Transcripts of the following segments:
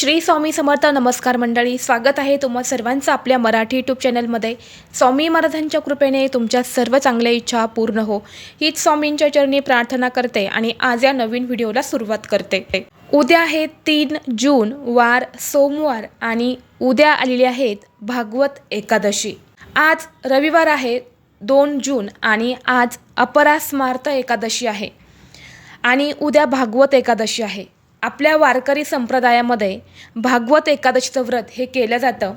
श्री स्वामी समर्थ नमस्कार मंडळी स्वागत आहे तुम्हा सर्वांचं आपल्या मराठी यूट्यूब चॅनलमध्ये. स्वामी महाराजांच्या कृपेने तुमच्या सर्व चांगल्या इच्छा पूर्ण हो. हीच स्वामींच्या चरणी प्रार्थना करते आणि आज या नवीन व्हिडिओला सुरुवात करते. उद्या आहे तीन जून वार सोमवार आणि उद्या आलेली आहेत भागवत एकादशी. आज रविवार आहे दोन जून आणि आज अपरास्मार्थ एकादशी आहे. आणि उद्या भागवत एकादशी आहे. आपल्या वारकरी संप्रदायामध्ये भागवत एकादशीचं व्रत हे केलं जातं.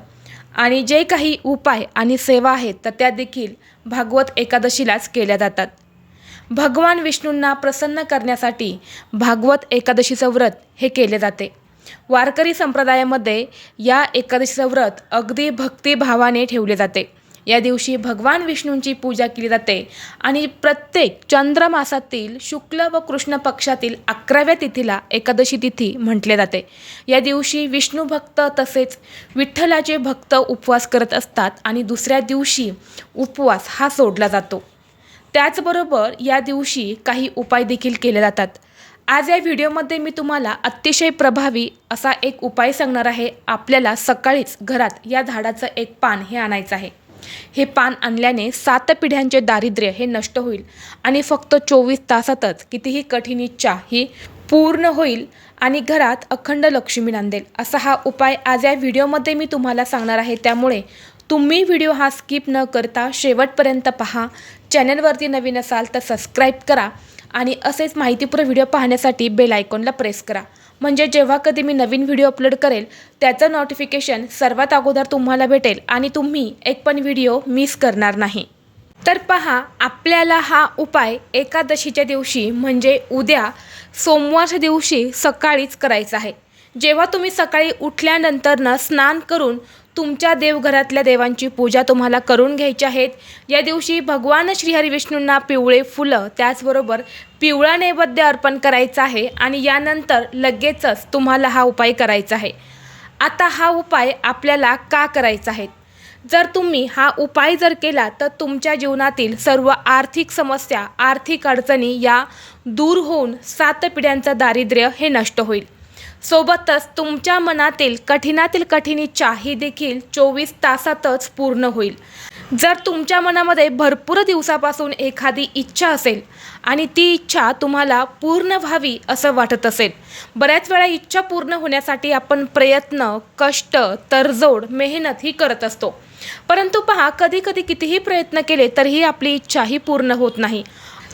आणि जे काही उपाय आणि सेवा आहेत तर त्या देखील भागवत एकादशीलाच केल्या जातात. भगवान विष्णूंना प्रसन्न करण्यासाठी भागवत एकादशीचं व्रत हे केले जाते. वारकरी संप्रदायामध्ये या एकादशीचं व्रत अगदी भक्तिभावाने ठेवले जाते. या दिवशी भगवान विष्णूंची पूजा केली जाते आणि प्रत्येक चंद्रमासातील शुक्ल व कृष्ण पक्षातील अकराव्या तिथीला एकादशी तिथी म्हटले जाते. या दिवशी विष्णू भक्त तसेच विठ्ठलाचे भक्त उपवास करत असतात आणि दुसऱ्या दिवशी उपवास हा सोडला जातो. त्याचबरोबर या दिवशी काही उपाय देखील केले जातात. आज या व्हिडिओमध्ये मी तुम्हाला अतिशय प्रभावी असा एक उपाय सांगणार आहे. आपल्याला सकाळीच घरात या झाडाचं एक पान हे आणायचं आहे. हे पान आणल्याने सात पिढ्यांचे दारिद्र्य हे नष्ट होईल आणि फक्त चोवीस तासातच कितीही कठीण इच्छा ही पूर्ण होईल आणि घरात अखंड लक्ष्मी नांदेल. असा हा उपाय आज या व्हिडिओमध्ये मी तुम्हाला सांगणार आहे. त्यामुळे तुम्ही व्हिडिओ हा स्किप न करता शेवटपर्यंत पहा. चॅनलवरती नवीन असाल तर सबस्क्राईब करा. आणि असेच माहितीपूर्ण व्हिडिओ पाहण्यासाठी बेल आयकॉनला प्रेस करा. म्हणजे जेव्हा कधी मी नवीन व्हिडिओ अपलोड करेल त्याचं नोटिफिकेशन सर्वात अगोदर तुम्हाला भेटेल आणि तुम्ही एक पण व्हिडिओ मिस करणार नाही. तर पहा आपल्याला हा उपाय एकादशीच्या दिवशी म्हणजे उद्या सोमवारच्या दिवशी सकाळीच करायचा आहे. जेव्हा तुम्ही सकाळी उठल्यानंतरनं स्नान करून तुमच्या देवघरातल्या देवांची पूजा तुम्हाला करून घ्यायची आहेत. या दिवशी भगवान श्रीहरी विष्णूंना पिवळे फुलं त्याचबरोबर पिवळा नैवेद्य अर्पण करायचं आहे आणि यानंतर लगेचच तुम्हाला हा उपाय करायचा आहे. आता हा उपाय आपल्याला का करायचा आहे? जर तुम्ही हा उपाय जर केला तर तुमच्या जीवनातील सर्व आर्थिक समस्या आर्थिक अडचणी या दूर होऊन सात पिढ्यांचं दारिद्र्य हे नष्ट होईल. सोबतच तुमच्या मनातील कठीणातील कठीण इच्छा ही देखील चोवीस तासातच पूर्ण होईल. जर तुमच्या मनामध्ये भरपूर दिवसापासून एखादी इच्छा असेल आणि ती इच्छा तुम्हाला पूर्ण व्हावी असं वाटत असेल बऱ्याच वेळा इच्छा पूर्ण होण्यासाठी आपण प्रयत्न कष्ट तडजोड मेहनत ही करत असतो. परंतु पहा कधी कधी कितीही प्रयत्न केले तरीही आपली इच्छा ही पूर्ण होत नाही.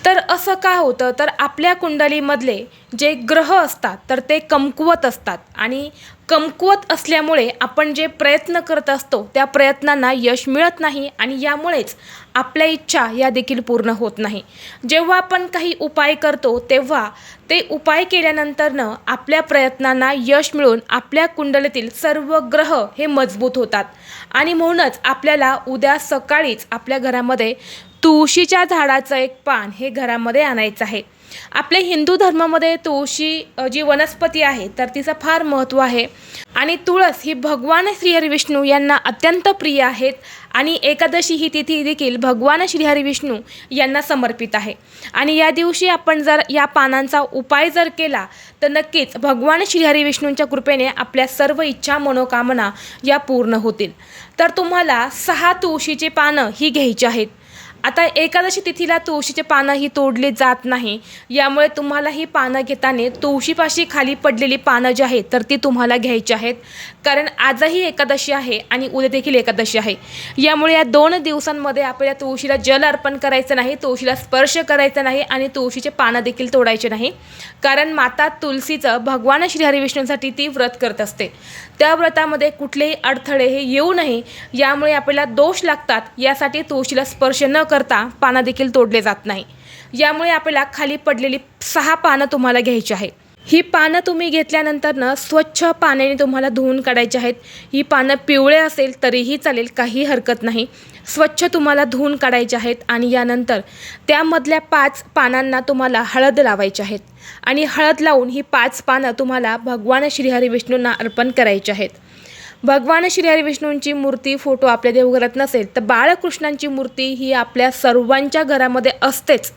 तर असं का होतं? तर आपल्या कुंडलीमधले जे ग्रह असतात तर ते कमकुवत असतात. आणि कमकुवत असल्यामुळे आपण जे प्रयत्न करत असतो त्या प्रयत्नांना यश मिळत नाही आणि यामुळेच आपल्या इच्छा या देखील पूर्ण होत नाही. जेव्हा आपण काही उपाय करतो तेव्हा ते उपाय केल्यानंतरनं आपल्या प्रयत्नांना यश मिळून आपल्या कुंडलीतील सर्व ग्रह हे मजबूत होतात. आणि म्हणूनच आपल्याला उद्या सकाळीच आपल्या घरामध्ये तुळशीच्या झाडाचं एक पान हे घरामध्ये आणायचं आहे. आपल्या हिंदू धर्मामध्ये तुळशी जी वनस्पती आहे तर तिचं फार महत्त्व आहे. आणि तुळस ही भगवान श्रीहरी विष्णू यांना अत्यंत प्रिय आहेत आणि एकादशी ही तिथी देखील भगवान श्रीहरी विष्णू यांना समर्पित आहे. आणि या दिवशी आपण जर या पानांचा उपाय जर केला तर नक्कीच भगवान श्रीहरी विष्णूंच्या कृपेने आपल्या सर्व इच्छा मनोकामना या पूर्ण होतील. तर तुम्हाला सहा तुळशीची पानं ही घ्यायची आहेत. आता एकादशी तिथीला तुळशीचे पानं ही जात नाही. यामुळे तुम्हाला ही पानं घेताना तुळशीपाशी खाली पडलेली पानं जी आहेत तर ती तुम्हाला घ्यायची आहेत. कारण आजही एकादशी आहे आणि उद्या देखील एकादशी आहे. यामुळे या दोन दिवसांमध्ये आपल्याला तुळशीला जल अर्पण करायचं नाही तुळशीला स्पर्श करायचा नाही आणि तुळशीचे पानं देखील तोडायचे नाही. कारण माता तुलसीचं भगवान श्रीहरिविष्णूंसाठी ती व्रत करत असते. त्या व्रतामध्ये कुठलेही अडथळे हे येऊ नये यामुळे आपल्याला दोष लागतात यासाठी तुळशीला स्पर्श न करता पानं देखील तोडले जात नाही. यामुळे आपल्याला खाली पडलेली सहा पानं तुम्हाला घ्यायची आहे ही पानं तुम्ही घेतल्यानंतरनं स्वच्छ पाण्याने तुम्हाला धुवून काढायची आहेत. ही पानं पिवळे असेल तरीही चालेल काही हरकत नाही. स्वच्छ तुम्हाला धुवून काढायचे आहेत आणि यानंतर त्यामधल्या पाच पानांना तुम्हाला हळद लावायची आहेत. आणि हळद लावून ही पाच पानं तुम्हाला भगवान श्रीहरी विष्णूंना अर्पण करायची आहेत. भगवान श्रीहरी विष्णूंची मूर्ती फोटो आपल्या देवघरात नसेल तर बाळकृष्णांची मूर्ती ही आपल्या सर्वांच्या घरामध्ये असतेच.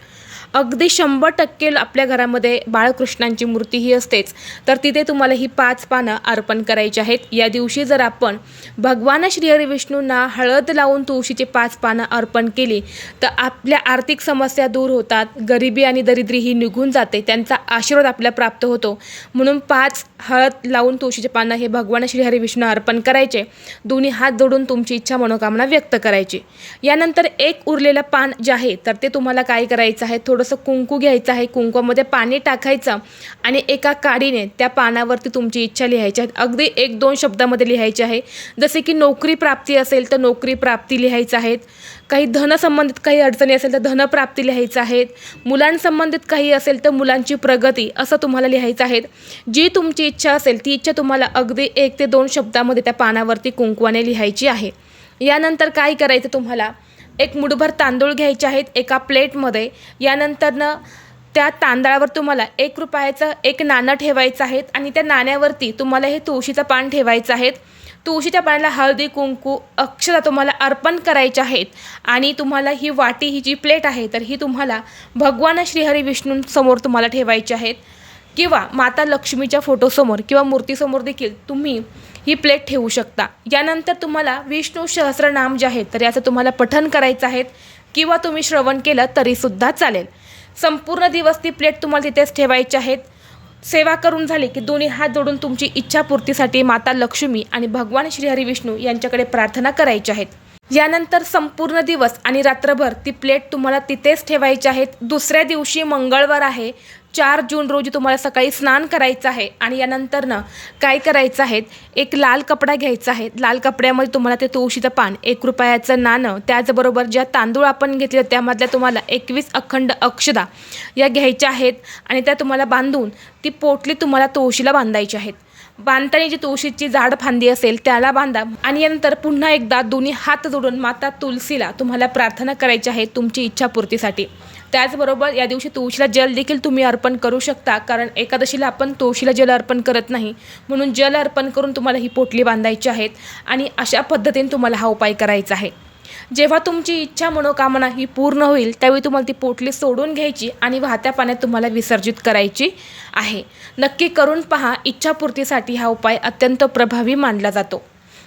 अगदी शंभर टक्के आपल्या घरामध्ये बाळकृष्णांची मूर्ती ही असतेच. तर तिथे तुम्हाला ही पाच पानं अर्पण करायची आहेत. या दिवशी जर आपण भगवान श्रीहरी विष्णूंना हळद लावून तुळशीचे पाच पानं अर्पण केली तर आपल्या आर्थिक समस्या दूर होतात गरिबी आणि दरिद्री ही निघून जाते त्यांचा आशीर्वाद आपल्याला प्राप्त होतो. म्हणून पाच हळद लावून तुळशीचे पानं हे भगवान श्रीहरी विष्णू अर्पण करायचे. दोन्ही हात जोडून तुमची इच्छा मनोकामना व्यक्त करायची. यानंतर एक उरलेलं पान जे आहे तर ते तुम्हाला काय करायचं आहे? थोडं थोडंसं कुंकू घ्यायचं आहे. कुंकूमध्ये पाणी टाकायचं आणि एका काडीने त्या पानावरती तुमची इच्छा लिहायची आहे. अगदी एक दोन शब्दामध्ये लिहायची आहे. जसे की नोकरी प्राप्ती असेल तर नोकरी प्राप्ती लिहायचं आहेत काही धनसंबंधित काही अडचणी असेल तर धनप्राप्ती लिहायचं आहेत मुलांसंबंधित काही असेल तर मुलांची प्रगती असं तुम्हाला लिहायचं आहे. जी तुमची इच्छा असेल ती इच्छा तुम्हाला अगदी एक ते दोन शब्दामध्ये त्या पानावरती कुंकवाने लिहायची आहे. यानंतर काय करायचं तुम्हाला? एक मुठभर तांदूळ घ्यायचे आहेत एका प्लेटमध्ये. यानंतरनं त्या तांदळावर तुम्हाला एक रुपयाचं एक नाणं ठेवायचं आहेत आणि त्या नाण्यावरती तुम्हाला हे तुळशीचं पान ठेवायचं आहेत. तुळशीच्या पानाला हळदी कुंकू अक्षरा तुम्हाला अर्पण करायचे आहेत आणि तुम्हाला ही वाटी ही जी प्लेट आहे तर ही तुम्हाला भगवान श्रीहरी विष्णूंसमोर तुम्हाला ठेवायची आहेत. किंवा माता लक्ष्मीच्या फोटोसमोर किंवा मूर्तीसमोर देखील तुम्ही ही प्लेट ठेवू शकता. यानंतर तुम्हाला विष्णू सहस्रनाम जे आहेत तर याचं तुम्हाला पठन करायचं आहे किंवा तुम्ही श्रवण केलं तरीसुद्धा चालेल. संपूर्ण दिवस ती प्लेट तुम्हाला तिथेच ठेवायची आहेत. सेवा करून झाली की दोन्ही हात जोडून तुमची इच्छापूर्तीसाठी माता लक्ष्मी आणि भगवान श्रीहरी विष्णू यांच्याकडे प्रार्थना करायच्या आहेत. यानंतर संपूर्ण दिवस आणि रात्रभर ती प्लेट तुम्हाला तिथेच ठेवायची आहेत. दुसऱ्या दिवशी मंगळवार आहे चार जून रोजी तुम्हाला सकाळी स्नान करायचं आहे आणि यानंतरनं काय करायचं आहे? एक लाल कपडा घ्यायचा आहे. लाल कपड्यामध्ये तुम्हाला ते तुळशीचं पान एक रुपयाचं नाणं त्याचबरोबर ज्या तांदूळ आपण घेतले त्यामधल्या तुम्हाला एकवीस अखंड अक्षदा या घ्यायच्या आहेत आणि त्या तुम्हाला बांधून ती पोटली तुम्हाला तुळशीला बांधायची आहेत. बांधताना जी तुळशीची झाड फांदी असेल त्याला बांधा आणि यानंतर पुन्हा एकदा दोन्ही हात जोडून माता तुलसीला तुम्हाला प्रार्थना करायची आहे तुमची इच्छापूर्तीसाठी. त्याचबरोबर या दिवशी तुळशीला जल देखील तुम्ही अर्पण करू शकता कारण एकादशीला आपण तुळशीला जल अर्पण करत नाही. म्हणून जल अर्पण करून तुम्हाला ही पोटली बांधायची आहेत आणि अशा पद्धतीने तुम्हाला हा उपाय करायचा आहे. जेव्हा तुमची इच्छा मनोकामना ही पूर्ण होईल त्यावेळी तुम्हाला ती पोटली सोडून घ्यायची आणि वाहत्या पाण्यात तुम्हाला विसर्जित करायची आहे. नक्की करून पहा इच्छापूर्तीसाठी हा उपाय अत्यंत प्रभावी मानला जातो.